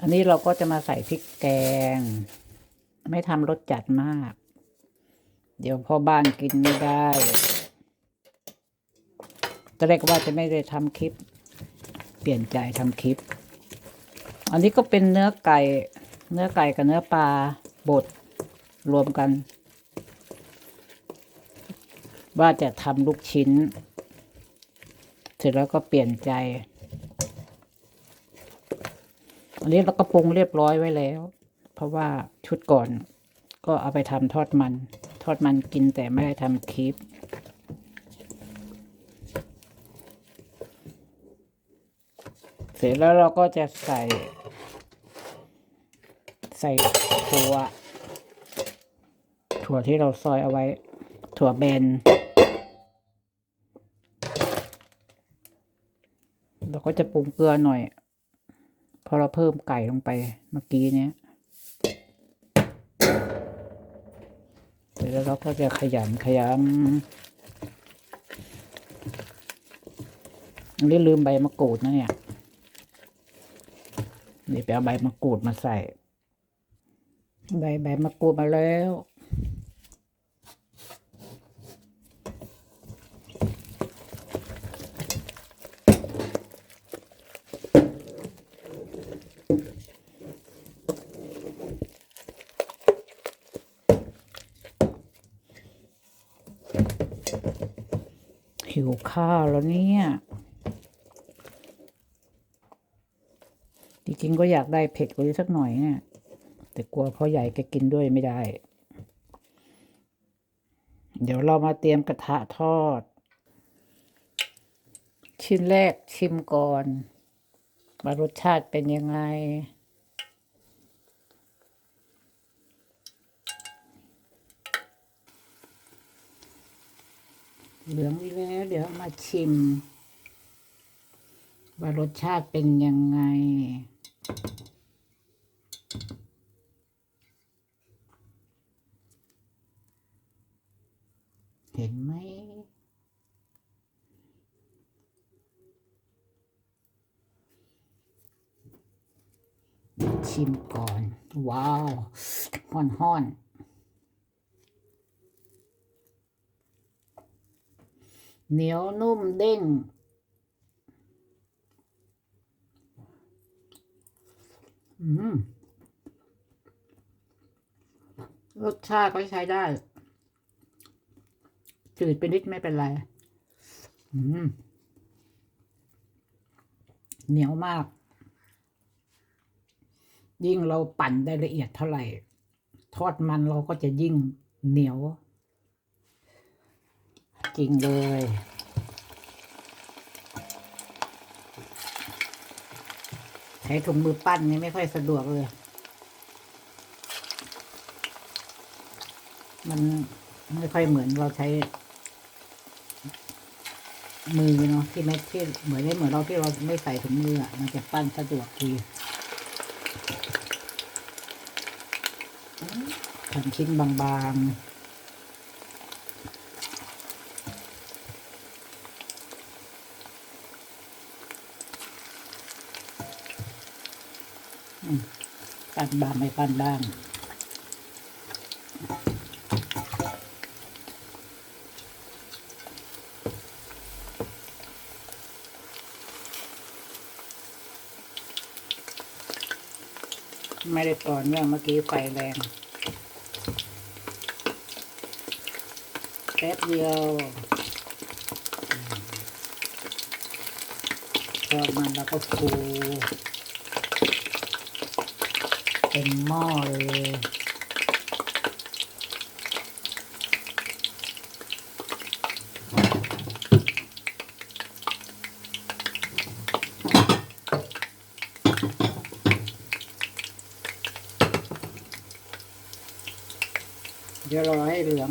อันนี้เราก็จะมาใส่พริกแกง ไม่ทำรสจัดมาก เดี๋ยวพ่อบ้านกินไม่ได้ตอนแรกว่าจะไม่ได้ทำคลิป เปลี่ยนใจทำคลิป อันนี้ก็เป็นเนื้อไก่ เนื้อไก่กับเนื้อปลาบดรวมกัน ว่าจะทำลูกชิ้น เสร็จแล้วก็เปลี่ยนใจ อันนี้เราก็ปรุงเรียบร้อยไว้แล้ว เพราะว่าชุดก่อน ก็เอาไปทำทอดมัน ทอดมันกินแต่ไม่ได้ทำคลิปเสร็จแล้วเราก็จะใส่ ใส่ถั่ว ถั่วที่เราซอยเอาไว้ ถั่วแบนเราก็จะปรุงเกลือหน่อย พอเราเพิ่มไก่ลงไปเมื่อกี้เนี้ยเสร็จแล้วเราก็จะขยำขยำอันนี้ลืมใบมะกรูดนะเนี่ยนี่ไปเอาใบมะกรูดมาใส่ ใบใบมะกรูดมาแล้ว หิวข้าวแล้วเนี่ย จริงๆก็อยากได้เผ็ดกว่านี้สักหน่อยเนี่ย แต่กลัวพ่อใหญ่แกกินด้วยไม่ได้ เดี๋ยวเรามาเตรียมกระทะทอด ชิ้นแรกชิมก่อนว่ารสชาติเป็นยังไง เหลืองอีกแล้ว เดี๋ยวมาชิม ว่ารสชาติเป็นยังไง เห็นไหมชิมก่อน ว้าวห้อนห้อน เหนียวนุ่มเด้ง อืม รสชาติก็ใช้ได้ จืดไปนิดไม่เป็นไร อืม เหนียวมาก ยิ่งเราปั่นได้ละเอียดเท่าไหร่ ทอดมันเราก็จะยิ่งเหนียว จริงเลย ใช้ถุงมือปั้นนี่ไม่ค่อยสะดวกเลย มันไม่ค่อยเหมือนเราใช้ มือเนาะที่ไม่ที่เหมือนได้เหมือนเราที่เราไม่ใส่ถุงมืออะมันจะปั้นสะดวกดีทำชิ้นบางๆ ปั้นบางไม่ปั้นบ้างไม่ได้ต่อเนื่องเมื่อกี้ไฟแรงแป๊บเดียวทอดมันแล้วก็ฟู ต็มหม้อเลยเดี๋ยวรอให้เหลือง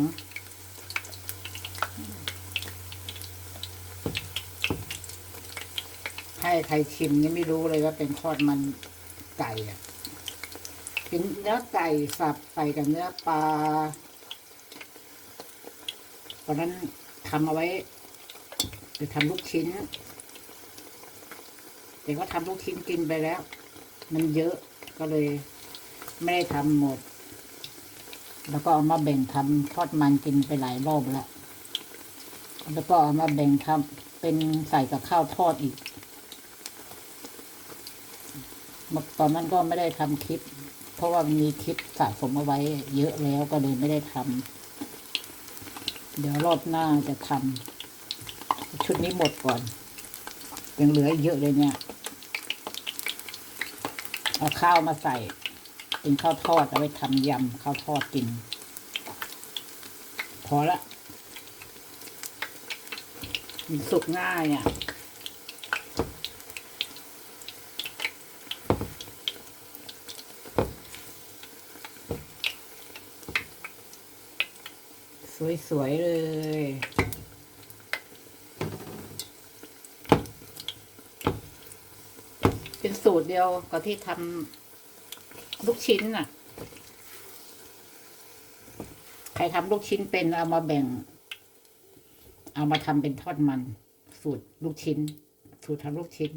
ให้ใครชิมนี่ไม่รู้เลยว่าเป็นทอดมันไก่อะ เป็นเนื้อไก่สับใส่กับเนื้อปลาตอนนั้นทำเอาไว้จะทำลูกชิ้น แต่ก็ทำลูกชิ้นกินไปแล้ว มันเยอะก็เลยไม่ได้ทำหมด แล้วก็เอามาแบ่งทำทอดมันกินไปหลายรอบแล้ว แล้วก็เอามาแบ่งทำเป็นใส่กับข้าวทอดอีกตอนนั้นก็ไม่ได้ทำคลิป เพราะว่ามีคลิปสะสมเอาไว้เยอะแล้วก็เลยไม่ได้ทำเดี๋ยวรอบหน้าจะทำชุดนี้หมดก่อนยังเหลือเยอะเลยเนี่ย เอาข้าวมาใส่เป็นข้าวทอดเอาไว้ทำยำข้าวทอดกิน พอละมันสุกง่ายอะ สวยๆเลย เป็นสูตรเดียวกับที่ทำลูกชิ้นน่ะ ใครทำลูกชิ้นเป็นเอามาแบ่ง เอามาทำเป็นทอดมัน สูตรลูกชิ้น สูตรทำลูกชิ้น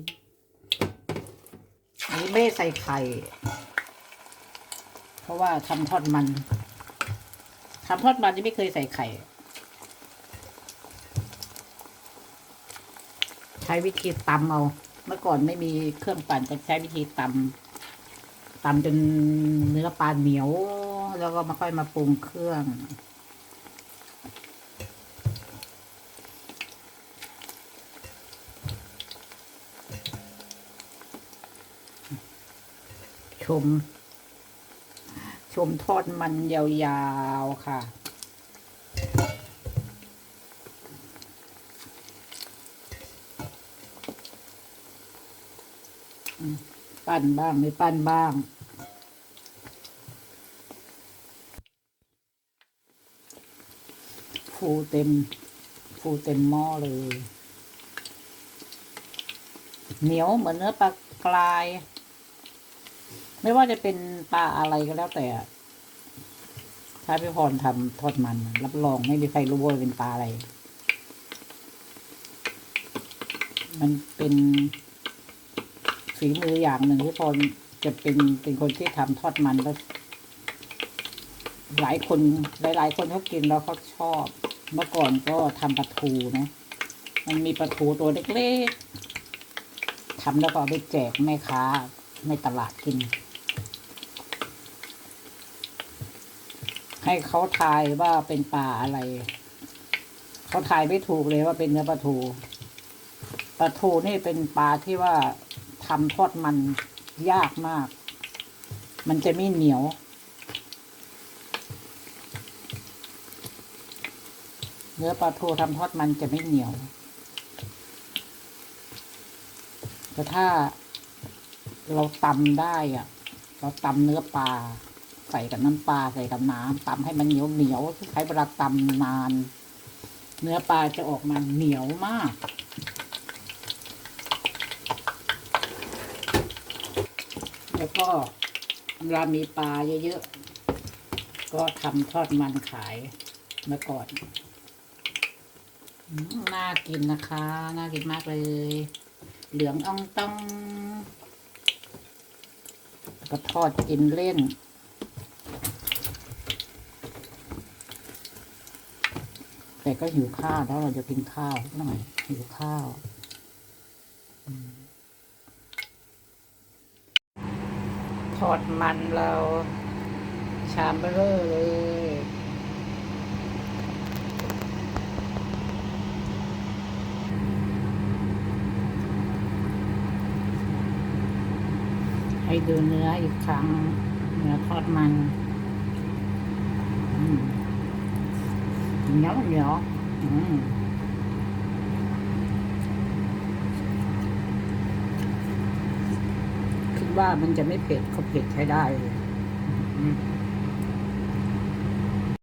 อันนี้ไม่ใส่ไข่ เพราะว่าทำทอดมัน ทำทอดมันจะไม่เคยใส่ไข่ ใช้วิธีตำเอา เมื่อก่อนไม่มีเครื่องปั่นจะใช้วิธีตำตำจนเนื้อปลาเหนียว แล้วก็มาค่อยมาปรุงเครื่องชม มทอดมันยาวๆค่ะ ปั้นบ้างไม่ปั้นบ้างฟูเต็มฟูเต็มหม้อเลย เหนียวเหมือนเนื้อปลากราย ไม่ว่าจะเป็นปลาอะไรก็แล้วแต่ถ้าพี่พรทำทอดมัน รับรองไม่มีใครรู้ว่าเป็นปลาอะไร มันเป็นฝีมืออย่างหนึ่งที่พรจะเป็นเป็นคนที่ทำทอดมันแล้วหลายคนหลาย ๆ คนเขากินแล้วเขาชอบ เมื่อก่อนก็ทำปลาทูนะ มันมีปลาทูตัวเล็กๆทำแล้วก็เอาไปแจกแม่ค้าในตลาดกิน ให้เขาทายว่าเป็นปลาอะไร เขาทายไม่ถูกเลยว่าเป็นเนื้อปลาทูปลาทูนี่เป็นปลาที่ว่าทำทอดมันยากมาก มันจะไม่เหนียวเนื้อปลาทูทำทอดมันจะไม่เหนียว แต่ถ้าเราตำได้อะเราตำเนื้อปลา ใส่กับน้ำปลาใส่กับน้ำตำให้มันเหนียวเหนียวใช้เวลาตำนาน เนื้อปลาจะออกมาเหนียวมากแล้วก็เวลามีปลาเยอะๆ ก็ทำทอดมันขายเมื่อก่อน น่ากินนะคะ น่ากินมากเลย เหลืองอ่องต้อง ก็ทอดกินเล่น แต่ก็หิวข้าวแล้วเราจะกินข้าวหน่อยหิวข้าวทอดมันเรา ชามเบลอเลยให้ดูเนื้ออีกครั้ง เนื้อทอดมันอืม เหนียวเหนียวคิดว่ามันจะไม่เผ็ดเขาเผ็ดใช้ได้เลย